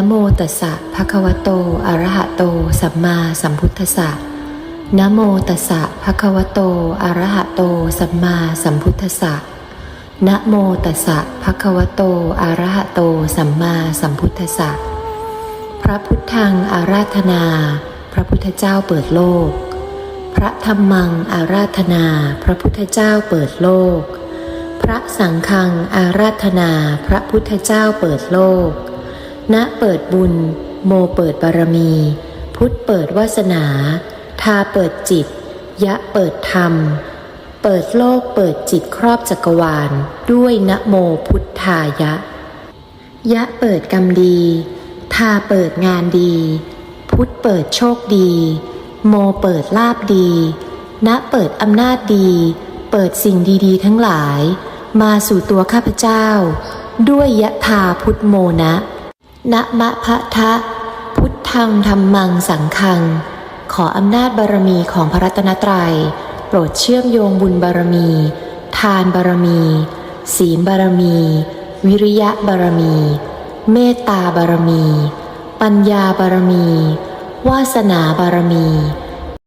นะโมตัสสะภะคะวะโต อะระหะโต สัมมาสัมพุทธัสสะนะโมตัสสะภะคะวะโต อะระหะโต สัมมาสัมพุทธัสสะนะโมตัสสะภะคะวะโต อะระหะโต สัมมาสัมพุทธัสสะพระพุทธังอาราธนา พระพุทธเจ้าเปิดโลก พระธรรมังอาราธนา พระพุทธเจ้าเปิดโลก พระสังฆังอาราธนา พระพุทธเจ้าเปิดโลก ณเปิดบุญ โมเปิดบารมี พุทธเปิดวาสนา ทาเปิดจิต ยะเปิดธรรม เปิดโลกเปิดจิตครอบจักรวาล ด้วยนะโมพุทธายะ ยะเปิดกรรมดี ทาเปิดงานดี พุทธเปิดโชคดี โมเปิดลาบดีณเปิดอำนาจดี เปิดสิ่งดีๆ ทั้งหลาย มาสู่ตัวข้าพเจ้า ด้วยยะทาพุทธโมนะ นะมะพะทะ พุทธังธรรมังสังคัง ขออำนาจบารมีของพระรัตนตรัย โปรดเชื่อมโยงบุญบารมี ทานบารมี ศีลบารมี วิริยะบารมี เมตตาบารมี ปัญญาบารมี วาสนาบารมี